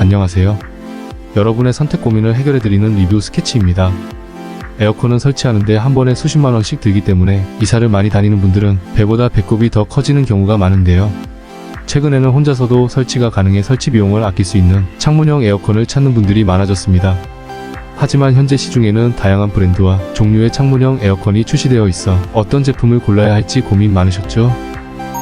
안녕하세요. 여러분의 선택 고민을 해결해드리는 리뷰 스케치입니다. 에어컨은 설치하는데 한 번에 수십만 원씩 들기 때문에 이사를 많이 다니는 분들은 배보다 배꼽이 더 커지는 경우가 많은데요. 최근에는 혼자서도 설치가 가능해 설치 비용을 아낄 수 있는 창문형 에어컨을 찾는 분들이 많아졌습니다. 하지만 현재 시중에는 다양한 브랜드와 종류의 창문형 에어컨이 출시되어 있어 어떤 제품을 골라야 할지 고민 많으셨죠?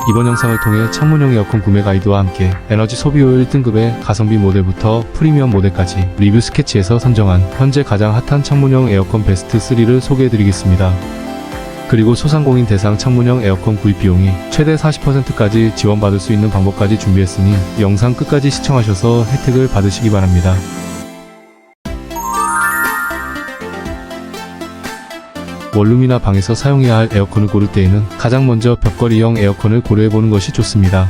이번 영상을 통해 창문형 에어컨 구매 가이드와 함께 에너지 소비효율 1등급의 가성비 모델부터 프리미엄 모델까지 리뷰 스케치에서 선정한 현재 가장 핫한 창문형 에어컨 베스트 3를 소개해드리겠습니다. 그리고 소상공인 대상 창문형 에어컨 구입 비용이 최대 40%까지 지원받을 수 있는 방법까지 준비했으니 영상 끝까지 시청하셔서 혜택을 받으시기 바랍니다. 원룸이나 방에서 사용해야 할 에어컨을 고를 때에는 가장 먼저 벽걸이형 에어컨을 고려해보는 것이 좋습니다.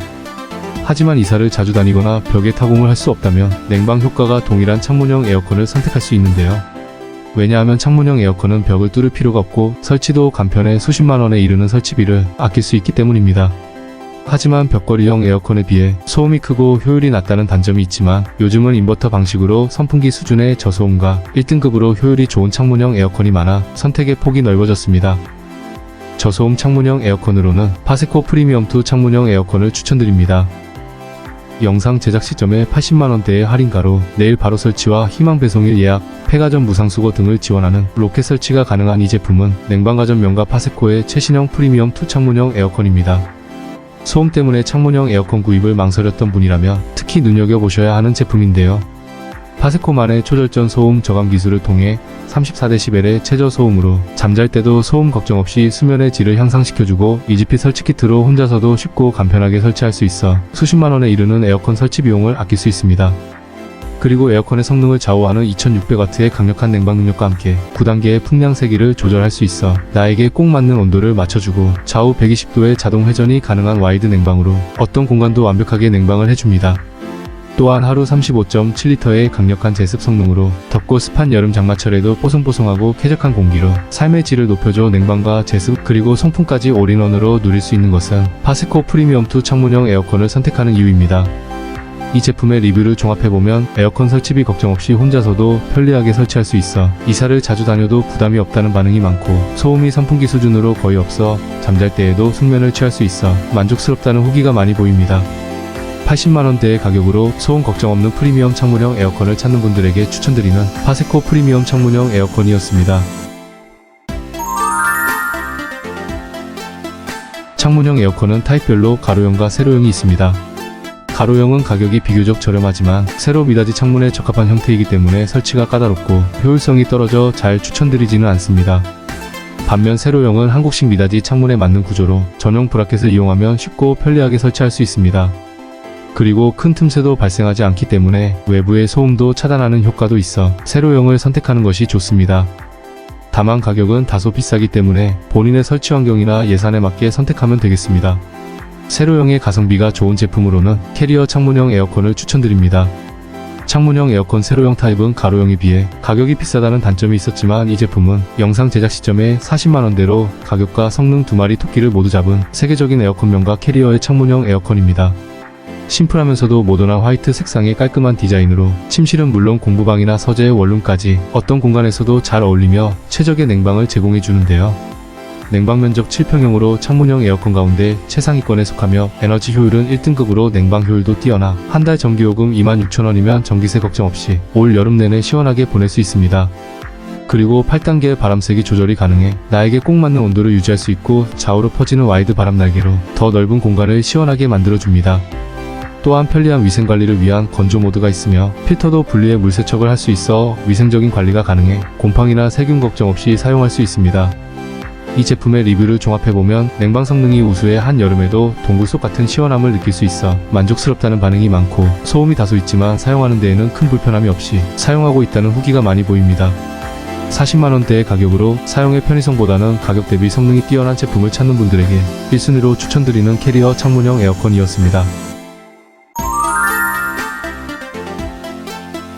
하지만 이사를 자주 다니거나 벽에 타공을 할 수 없다면 냉방 효과가 동일한 창문형 에어컨을 선택할 수 있는데요. 왜냐하면 창문형 에어컨은 벽을 뚫을 필요가 없고 설치도 간편해 수십만 원에 이르는 설치비를 아낄 수 있기 때문입니다. 하지만 벽걸이형 에어컨에 비해 소음이 크고 효율이 낮다는 단점이 있지만 요즘은 인버터 방식으로 선풍기 수준의 저소음과 1등급으로 효율이 좋은 창문형 에어컨이 많아 선택의 폭이 넓어졌습니다. 저소음 창문형 에어컨으로는 파세코 프리미엄2 창문형 에어컨을 추천드립니다. 영상 제작 시점에 80만원대의 할인가로 내일 바로 설치와 희망 배송일 예약, 폐가전 무상수거 등을 지원하는 로켓 설치가 가능한 이 제품은 냉방가전 명가 파세코의 최신형 프리미엄 2 창문형 에어컨입니다. 소음 때문에 창문형 에어컨 구입을 망설였던 분이라면 특히 눈여겨보셔야 하는 제품인데요. 파세코만의 초절전 소음 저감 기술을 통해 34dB의 최저 소음으로 잠잘 때도 소음 걱정 없이 수면의 질을 향상시켜주고 이지핏 설치 키트로 혼자서도 쉽고 간편하게 설치할 수 있어 수십만 원에 이르는 에어컨 설치 비용을 아낄 수 있습니다. 그리고 에어컨의 성능을 좌우하는 2600W의 강력한 냉방 능력과 함께 9단계의 풍량 세기를 조절할 수 있어 나에게 꼭 맞는 온도를 맞춰주고 좌우 120도의 자동 회전이 가능한 와이드 냉방으로 어떤 공간도 완벽하게 냉방을 해줍니다. 또한 하루 35.7리터의 강력한 제습 성능으로 덥고 습한 여름 장마철에도 뽀송뽀송하고 쾌적한 공기로 삶의 질을 높여줘 냉방과 제습 그리고 송풍까지 올인원으로 누릴 수 있는 것은 파세코 프리미엄2 창문형 에어컨을 선택하는 이유입니다. 이 제품의 리뷰를 종합해보면 에어컨 설치비 걱정 없이 혼자서도 편리하게 설치할 수 있어 이사를 자주 다녀도 부담이 없다는 반응이 많고 소음이 선풍기 수준으로 거의 없어 잠잘 때에도 숙면을 취할 수 있어 만족스럽다는 후기가 많이 보입니다. 80만원대의 가격으로 소음 걱정 없는 프리미엄 창문형 에어컨을 찾는 분들에게 추천드리는 파세코 프리미엄 창문형 에어컨이었습니다. 창문형 에어컨은 타입별로 가로형과 세로형이 있습니다. 가로형은 가격이 비교적 저렴하지만 세로 미닫이 창문에 적합한 형태이기 때문에 설치가 까다롭고 효율성이 떨어져 잘 추천드리지는 않습니다. 반면 세로형은 한국식 미닫이 창문에 맞는 구조로 전용 브라켓을 이용하면 쉽고 편리하게 설치할 수 있습니다. 그리고 큰 틈새도 발생하지 않기 때문에 외부의 소음도 차단하는 효과도 있어 세로형을 선택하는 것이 좋습니다. 다만 가격은 다소 비싸기 때문에 본인의 설치 환경이나 예산에 맞게 선택하면 되겠습니다. 세로형의 가성비가 좋은 제품으로는 캐리어 창문형 에어컨을 추천드립니다. 창문형 에어컨 세로형 타입은 가로형에 비해 가격이 비싸다는 단점이 있었지만 이 제품은 영상 제작 시점에 40만원대로 가격과 성능 두 마리 토끼를 모두 잡은 세계적인 에어컨 명가 캐리어의 창문형 에어컨입니다. 심플하면서도 모던한 화이트 색상의 깔끔한 디자인으로 침실은 물론 공부방이나 서재 원룸까지 어떤 공간에서도 잘 어울리며 최적의 냉방을 제공해 주는데요. 냉방 면적 7평형으로 창문형 에어컨 가운데 최상위권에 속하며 에너지 효율은 1등급으로 냉방 효율도 뛰어나 한 달 전기요금 26,000원이면 전기세 걱정 없이 올 여름 내내 시원하게 보낼 수 있습니다. 그리고 8단계의 바람세기 조절이 가능해 나에게 꼭 맞는 온도를 유지할 수 있고 좌우로 퍼지는 와이드 바람 날개로 더 넓은 공간을 시원하게 만들어줍니다. 또한 편리한 위생 관리를 위한 건조 모드가 있으며 필터도 분리해 물 세척을 할 수 있어 위생적인 관리가 가능해 곰팡이나 세균 걱정 없이 사용할 수 있습니다. 이 제품의 리뷰를 종합해보면 냉방 성능이 우수해 한여름에도 동굴 속 같은 시원함을 느낄 수 있어 만족스럽다는 반응이 많고 소음이 다소 있지만 사용하는 데에는 큰 불편함이 없이 사용하고 있다는 후기가 많이 보입니다. 40만원대의 가격으로 사용의 편의성보다는 가격 대비 성능이 뛰어난 제품을 찾는 분들에게 1순위로 추천드리는 캐리어 창문형 에어컨이었습니다.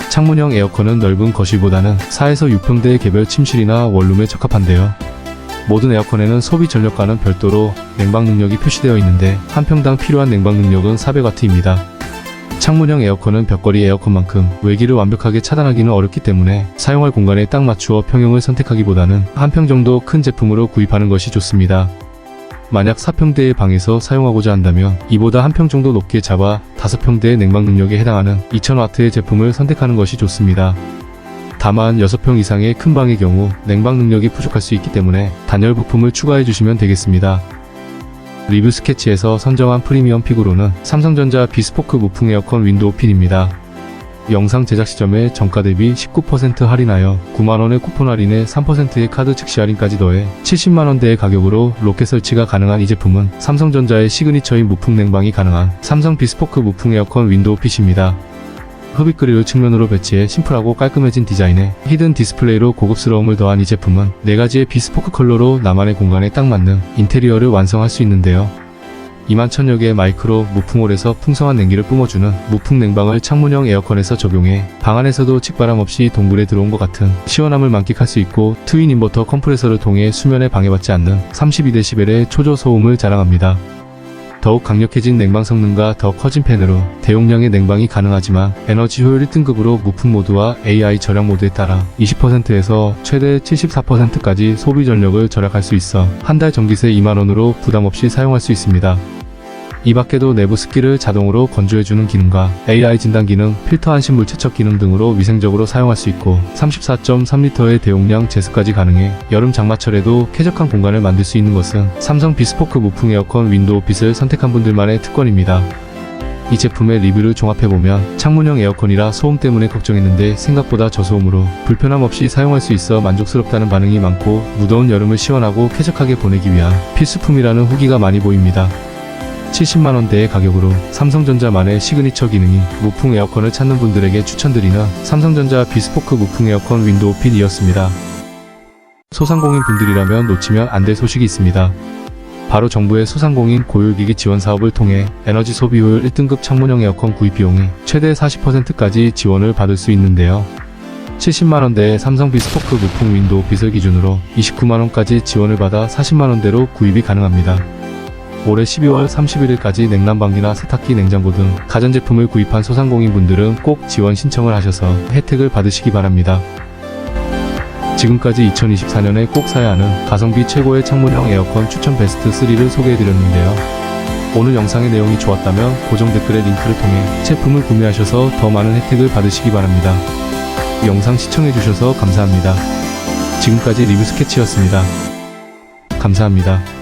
창문형 에어컨은 넓은 거실보다는 4에서 6평대의 개별 침실이나 원룸에 적합한데요. 모든 에어컨에는 소비 전력과는 별도로 냉방 능력이 표시되어 있는데 한 평당 필요한 냉방 능력은 400W입니다. 창문형 에어컨은 벽걸이 에어컨만큼 외기를 완벽하게 차단하기는 어렵기 때문에 사용할 공간에 딱 맞추어 평형을 선택하기보다는 한 평 정도 큰 제품으로 구입하는 것이 좋습니다. 만약 4평대의 방에서 사용하고자 한다면 이보다 한 평 정도 높게 잡아 5평대의 냉방 능력에 해당하는 2000W의 제품을 선택하는 것이 좋습니다. 다만 6평 이상의 큰 방의 경우 냉방 능력이 부족할 수 있기 때문에 단열 부품을 추가해 주시면 되겠습니다. 리뷰 스케치에서 선정한 프리미엄 픽으로는 삼성전자 비스포크 무풍 에어컨 윈도우 핀입니다. 영상 제작 시점에 정가 대비 19% 할인하여 9만원의 쿠폰 할인에 3%의 카드 즉시 할인까지 더해 70만원대의 가격으로 로켓 설치가 가능한 이 제품은 삼성전자의 시그니처인 무풍 냉방이 가능한 삼성 비스포크 무풍 에어컨 윈도우 핏입니다. 흡입 그릴을 측면으로 배치해 심플하고 깔끔해진 디자인에 히든 디스플레이로 고급스러움을 더한 이 제품은 4가지의 비스포크 컬러로 나만의 공간에 딱 맞는 인테리어를 완성할 수 있는데요. 2만 천여 개의 마이크로 무풍홀에서 풍성한 냉기를 뿜어주는 무풍 냉방을 창문형 에어컨에서 적용해 방 안에서도 직바람 없이 동굴에 들어온 것 같은 시원함을 만끽할 수 있고 트윈 인버터 컴프레서를 통해 수면에 방해받지 않는 32dB의 초저 소음을 자랑합니다. 더욱 강력해진 냉방 성능과 더 커진 팬으로 대용량의 냉방이 가능하지만 에너지 효율 1등급으로 무풍 모드와 AI 절약 모드에 따라 20%에서 최대 74%까지 소비 전력을 절약할 수 있어 한 달 전기세 2만원으로 부담 없이 사용할 수 있습니다. 이 밖에도 내부 습기를 자동으로 건조해주는 기능과 AI 진단 기능, 필터 안심 물 채척 기능 등으로 위생적으로 사용할 수 있고 34.3리터의 대용량 제습까지 가능해 여름 장마철에도 쾌적한 공간을 만들 수 있는 것은 삼성 비스포크 무풍 에어컨 윈도우 빛을 선택한 분들만의 특권입니다. 이 제품의 리뷰를 종합해보면 창문형 에어컨이라 소음 때문에 걱정했는데 생각보다 저소음으로 불편함 없이 사용할 수 있어 만족스럽다는 반응이 많고 무더운 여름을 시원하고 쾌적하게 보내기 위한 필수품이라는 후기가 많이 보입니다. 70만원대의 가격으로 삼성전자만의 시그니처 기능인 무풍 에어컨을 찾는 분들에게 추천드리는 삼성전자 비스포크 무풍 에어컨 윈도우 핀이었습니다. 소상공인 분들이라면 놓치면 안 될 소식이 있습니다. 바로 정부의 소상공인 고율기기 지원 사업을 통해 에너지 소비 효율 1등급 창문형 에어컨 구입 비용이 최대 40%까지 지원을 받을 수 있는데요. 70만원대의 삼성 비스포크 무풍 윈도우 빗을 기준으로 29만원까지 지원을 받아 40만원대로 구입이 가능합니다. 올해 12월 31일까지 냉난방기나 세탁기, 냉장고 등 가전제품을 구입한 소상공인분들은 꼭 지원 신청을 하셔서 혜택을 받으시기 바랍니다. 지금까지 2024년에 꼭 사야 하는 가성비 최고의 창문형 에어컨 추천 베스트 3를 소개해드렸는데요. 오늘 영상의 내용이 좋았다면 고정 댓글의 링크를 통해 제품을 구매하셔서 더 많은 혜택을 받으시기 바랍니다. 영상 시청해주셔서 감사합니다. 지금까지 리뷰 스케치였습니다. 감사합니다.